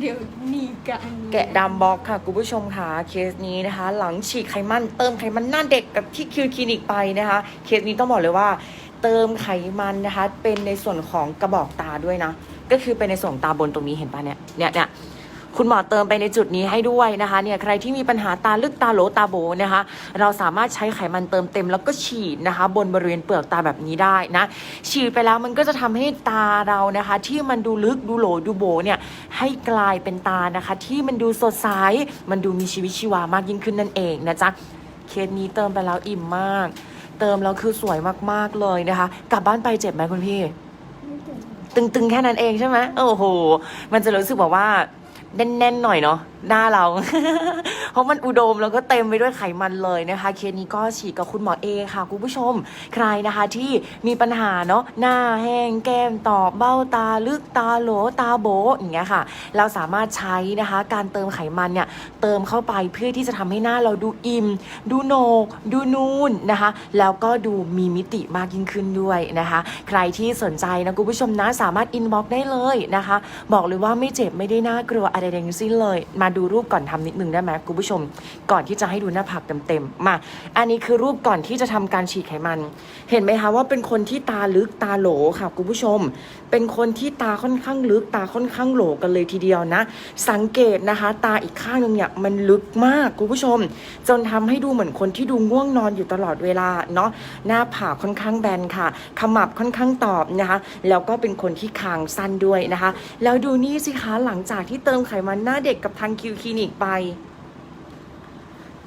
เดี๋ยวหนีกันแกะดำบล็อกค่ะคุณผู้ชมค่ะเคสนี้นะคะ หลังฉีดไขมันเติมไขมันหน้าเด็กกับที่คิวคลินิกไปนะคะ เคสนี้ต้องบอกเลยว่า เติมไขมันนะคะ เป็นในส่วนของกระบอกตาด้วยนะ ก็คือเป็นในส่วนตาบนตรงนี้เห็นปะเนี่ยเนี่ยเนี่ย คุณหมอเติมไปในจุดนี้ให้ด้วยนะคะเนี่ยใครที่มีปัญหาตาลึกตาโหลตาโบนะคะ เราสามารถใช้ไขมันเติมเต็มแล้วก็ฉีดนะคะ บนบริเวณเปลือกตาแบบนี้ได้นะฉีดไปแล้วมันก็จะทำให้ตาเรานะคะ ที่มันดูลึกดูโหลดูโบเนี่ยให้กลายเป็นตานะคะ ที่มันดูสดใสมันดูมีชีวิตชีวามากยิ่งขึ้นนั่นเองนะจ๊ะเคสนี้เติมไปแล้วอิ่มมาก เติมแล้วคือสวยมากๆเลยนะคะ กลับบ้านไปเจ็บไหมคุณพี่ ตึงๆแค่นั้นเองใช่ไหมโอ้โห มันจะรู้สึกแบบว่า แน่นๆหน่อยเนาะ หน้าเรา เพราะมันอุดมแล้วก็เต็มไปด้วยไขมันเลยนะคะ เคสนี้ก็ฉีดกับคุณหมอเอค่ะคุณผู้ชม ใครนะคะที่มีปัญหาเนาะหน้าแห้งแก้มตอบเบ้าตาลึกตาโหลตาโบอย่างเงี้ยค่ะ เราสามารถใช้นะคะการเติมไขมันเนี่ยเติมเข้าไปเพื่อที่จะทำให้หน้าเราดูอิ่ม ดูโนกดูนูนนะคะ แล้วก็ดูมีมิติมากยิ่งขึ้นด้วยนะคะ ใครที่สนใจนะคุณผู้ชมนะสามารถอินบ็อกได้เลยนะคะ บอกเลยว่าไม่เจ็บไม่ได้น่ากลัวอะไรทั้งสิ้นเลยมาดูรูปก่อนทำนิดนึงได้ไหมคุณผู้ชม ก่อนที่จะให้ดูหน้าผากเต็มๆ มา อันนี้คือรูปก่อนที่จะทำการฉีดไขมัน เห็นไหมคะว่าเป็นคนที่ตาลึกตาโหลค่ะคุณผู้ชม เป็นคนที่ตาค่อนข้างลึกตาค่อนข้างโหลกันเลยทีเดียวนะ สังเกตนะคะ ตาอีกข้างหนึงเนี่ยมันลึกมากคุณผู้ชม จนทำให้ดูเหมือนคนที่ดูง่วงนอนอยู่ตลอดเวลาเนาะ หน้าผากค่อนข้างแบนค่ะ ขมับค่อนข้างตอบนะคะ แล้วก็เป็นคนที่คางสั้นด้วยนะคะ แล้วดูนี่สิคะหลังจากที่เติมไขมันหน้าเด็กกับทางคคิวคลินิกไป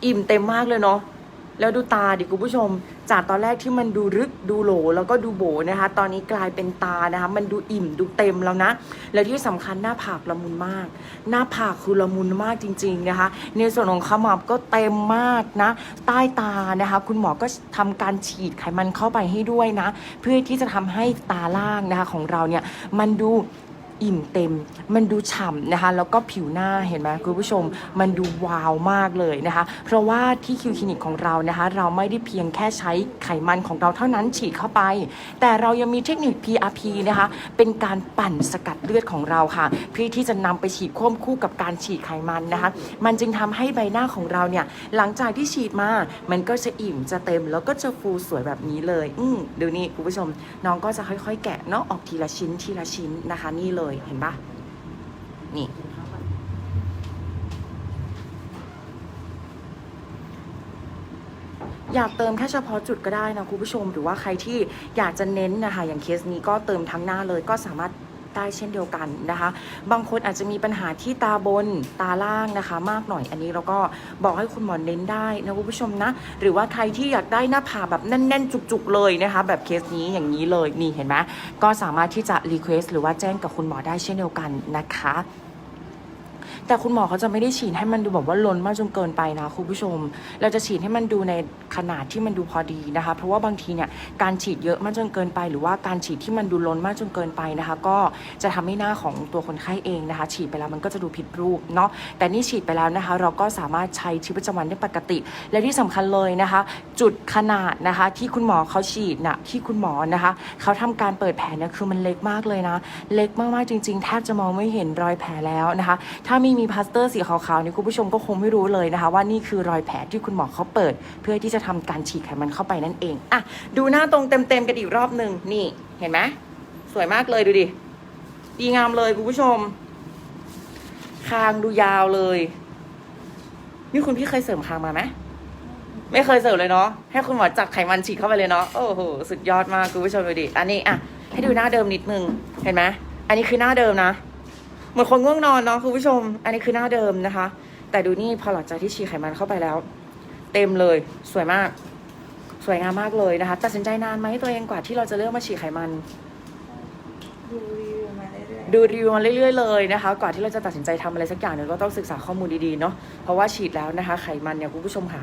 อิ่มเต็มมากเลยเนาะแล้วดูตาดิคุณผู้ชม จากตอนแรกที่มันดูรึกดูโหลแล้วก็ดูโบนะคะ ตอนนี้กลายเป็นตานะคะ มันดูอิ่มดูเต็มแล้วนะ แล้วที่สำคัญหน้าผากละมุนมาก หน้าผากคือละมุนมากจริง ๆนะคะ ในส่วนของขมับก็เต็มมากนะ ใต้ตานะคะ คุณหมอก็ทำการฉีดไขมันเข้าไปให้ด้วยนะ เพื่อที่จะทำให้ตาล่างนะคะของเราเนี่ยมันดู อิ่มเต็ม มันดูฉ่ำนะคะ แล้วก็ผิวหน้าเห็นไหมคุณผู้ชม มันดูวาวมากเลยนะคะ เพราะว่าที่คิวคลินิกของเรานะคะ เราไม่ได้เพียงแค่ใช้ไขมันของเราเท่านั้นฉีดเข้าไป แต่เรายังมีเทคนิค PRP นะคะ เป็นการปั่นสกัดเลือดของเราค่ะเพื่อที่จะนำไปฉีดควบคู่กับการฉีดไขมันนะคะ มันจึงทำให้ใบหน้าของเราเนี่ย หลังจากที่ฉีดมา มันก็จะอิ่มจะเต็ม แล้วก็จะฟูสวยแบบนี้เลย อืมดูนี่คุณผู้ชม น้องก็จะค่อยๆ แกะเนาะออกทีละชิ้นทีละชิ้นนะคะ นี่เลยเห็นปะนี่อยากเติมแค่เฉพาะจุดก็ได้นะคุณผู้ชม หรือว่าใครที่อยากจะเน้นนะคะ อย่างเคสนี้ก็เติมทั้งหน้าเลยก็สามารถ ได้เช่นเดียวกันนะคะ บางคนอาจจะมีปัญหาที่ตาบนตาล่างนะคะ มากหน่อยอันนี้เราก็บอกให้คุณหมอเน้นได้นะคุณผู้ชมนะ หรือว่าใครที่อยากได้หน้าผากแบบแน่น ๆ จุกๆเลยนะคะ แบบเคสนี้อย่างนี้เลยนี่เห็นไหมก็สามารถที่จะรีเควสหรือว่าแจ้งกับคุณหมอได้เช่นเดียวกันนะคะ แต่คุณหมอเขาจะไม่ได้ฉีดให้มันดูแบบว่าล้นมากจนเกินไปนะคุณผู้ชม เราจะฉีดให้มันดูในขนาดที่มันดูพอดีนะคะ เพราะว่าบางทีเนี่ยการฉีดเยอะมากจนเกินไป หรือว่าการฉีดที่มันดูล้นมากจนเกินไปนะคะ ก็จะทำให้หน้าของตัวคนไข้เองนะคะ ฉีดไปแล้วมันก็จะดูผิดรูปเนาะแต่นี่ฉีดไปแล้วนะคะ เราก็สามารถใช้ชีวิตประจำวันได้ปกติ และที่สำคัญเลยนะคะ จุดขนาดนะคะ ที่คุณหมอเขาฉีดนะที่คุณหมอนะคะเขาทำการเปิดแผลเนี่ยคือมันเล็กมากเลยนะ เล็กมากๆจริง ๆ แทบจะมองไม่เห็นรอยแผลแล้วนะคะ ถ้าไม่มีพลาสเตอร์สีขาวๆนี่คุณผู้ชมก็คงไม่รู้เลยนะคะ ว่านี่คือรอยแผลที่คุณหมอเขาเปิด เพื่อที่จะทำการฉีดไขมันเข้าไปนั่นเองอะดูหน้าตรงเต็มๆกันอีกรอบหนึ่งนี่เห็นไหมสวยมากเลยดูดิดีงามเลยคุณผู้ชม คางดูยาวเลย นี่คุณพี่เคยเสริมคางมาไหมไม่เคยเสร์ฟเลยเนาะให้คุณหมอจับไขมันฉีดเข้าไปเลยเนาะโอ้โหสุดยอดมากคุณผู้ชมดูดิอันนี้อะให้ดูหน้าเดิมนิดนึงเห็นไหมอันนี้คือหน้าเดิมนะ มือนคนง่วงนอนเนาะคุณผู้ชม อันนี้คือหน้าเดิมนะคะ แต่ดูนี่พอหลังจากที่ฉีดไขมันเข้าไปแล้ว เต็มเลยสวยมาก สวยงามมากเลยนะคะตัดสินใจนานไหมตัวเองกว่าที่เราจะเลือกมาฉีดไขมัน ดูรีวิวมาเรื่อยๆเลยนะคะ ก่อนที่เราจะตัดสินใจทำอะไรสักอย่างหนึ่งก็ต้องศึกษาข้อมูลดีๆเนาะเพราะว่าฉีดแล้วนะคะ ไขมันเนี่ยคุณผู้ชมหา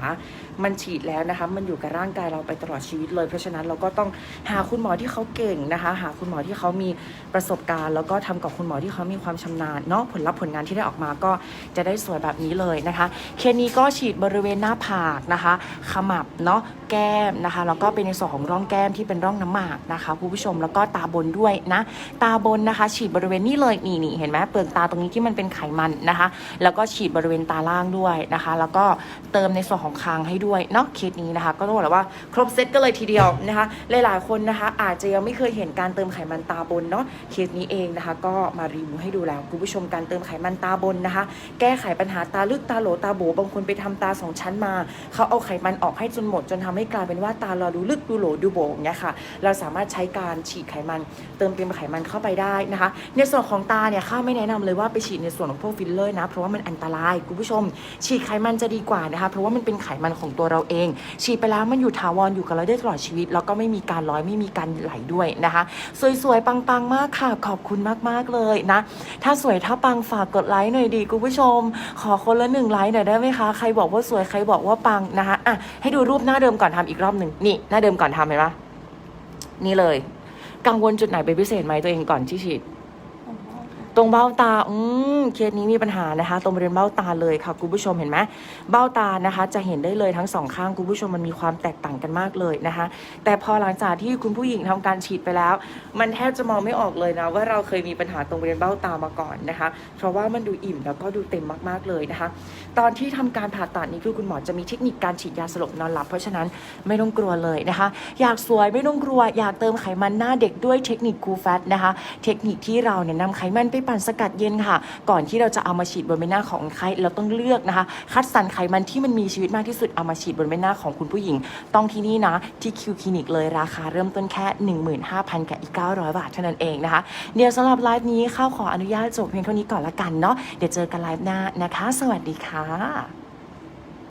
มันฉีดแล้วนะคะ มันอยู่กับร่างกายเราไปตลอดชีวิตเลย เพราะฉะนั้นเราก็ต้องหาคุณหมอที่เขาเก่งนะคะ หาคุณหมอที่เขามีประสบการณ์ แล้วก็ทำกับคุณหมอที่เขามีความชำนาญเนาะผลลัพธ์ผลงานที่ได้ออกมาก็จะได้สวยแบบนี้เลยนะคะเคสนี้ก็ฉีดบริเวณหน้าผากนะคะขมับเนาะแก้มนะคะแล้วก็เป็นในส่วนของร่องแก้มที่เป็นร่องน้ำหมากนะคะคุณผู้ชมแล้วก็ตาบนด้วยนะตาบนนะคะ ฉีดบริเวณณนี้เลยนี่นี่เห็นไหมเปลือกตาตรงนี้ที่มันเป็นไขมันนะคะ แล้วก็ฉีดบริเวณตาล่างด้วยนะคะ แล้วก็เติมในส่วนของคางให้ด้วยเนาะเคสนี้นะคะ ก็ต้องบอกเลยว่าครบเซตก็เลยทีเดียวนะคะ หลายๆคนนะคะ อาจจะยังไม่เคยเห็นการเติมไขมันตาบนเนาะเคสนี้เองนะคะ ก็มารีวิวให้ดูแล้วคุณผู้ชมการเติมไขมันตาบนนะคะ แก้ไขปัญหาตาลึกตาโหลตาโบบางคนไปทำตาสองชั้นมาเขาเอาไขมันออกให้จนหมด จนทำให้กลายเป็นว่าตาเราดูลึกดูโหลดูโบอย่างเงี้ยค่ะ เราสามารถใช้การฉีดไขมัน เติมเต็มไขมันเข้าไปได้นะคะในส่วนของตาเนี่ยข้าไม่แนะนำเลยว่าไปฉีดในส่วนของพวกฟิลเลอร์นะ เพราะว่ามันอันตรายคุณผู้ชม ฉีดไขมันจะดีกว่านะคะเพราะว่ามันเป็นไขมันของตัวเราเอง ฉีดไปแล้วมันอยู่ถาวรอยู่กับเราได้ตลอดชีวิต แล้วก็ไม่มีการร้อยไม่มีการไหลด้วยนะคะ สวยๆปังๆมากค่ะขอบคุณมากๆเลยนะ ถ้าสวยถ้าปังฝากกดไลค์หน่อยดีคุณผู้ชม ขอคนละหนึ่งไลค์หน่อยได้ไหมคะใครบอกว่าสวยใครบอกว่าปังนะคะอะให้ดูรูปหน้าเดิมก่อนทำอีกรอบหนึ่งนี่หน้าเดิมก่อนทำเห็นปะนี่เลย กังวลจุดไหนเป็นพิเศษไหมตัวเองก่อนที่ฉีด ตรงเบ้าตา อืม เคสนี้มีปัญหานะคะ ตรงบริเวณเบ้าตาเลยค่ะคุณผู้ชมเห็นไหมเบ้าตานะคะ จะเห็นได้เลยทั้งสองข้างคุณผู้ชมมันมีความแตกต่างกันมากเลยนะคะ แต่พอหลังจากที่คุณผู้หญิงทำการฉีดไปแล้ว มันแทบจะมองไม่ออกเลยนะว่าเราเคยมีปัญหาตรงบริเวณเบ้าตามาก่อนนะคะ เพราะว่ามันดูอิ่มแล้วก็ดูเต็มมากๆเลยนะคะ ตอนที่ทำการผ่าตัดนี้คือคุณหมอจะมีเทคนิคการฉีดยาสลบนอนหลับ เพราะฉะนั้นไม่ต้องกลัวเลยนะคะ อยากสวยไม่ต้องกลัวอยากเติมไขมันหน้าเด็กด้วยเทคนิคคูลแฟตนะคะ เทคนิคที่เราเนี่ยนำไขมันไปปั่นสกัดเย็นค่ะ ก่อนที่เราจะเอามาฉีดบนใบหน้าของคนไข้เราต้องเลือกนะคะ คัดสรรไขมันที่มันมีชีวิตมากที่สุดเอามาฉีดบนใบหน้าของคุณผู้หญิง ต้องที่นี่นะที่คิวคลินิกเลยราคาเริ่มต้นแค่ 15,000กับอีก900 บาทเท่านั้นเองนะคะ เดี๋ยวสำหรับไลฟ์นี้ข้าวขออนุญาตจบเพียงเท่านี้ก่อนละกันเนาะเดี๋ยวเจอกันไลฟ์หน้านะคะ สวัสดีค่ะ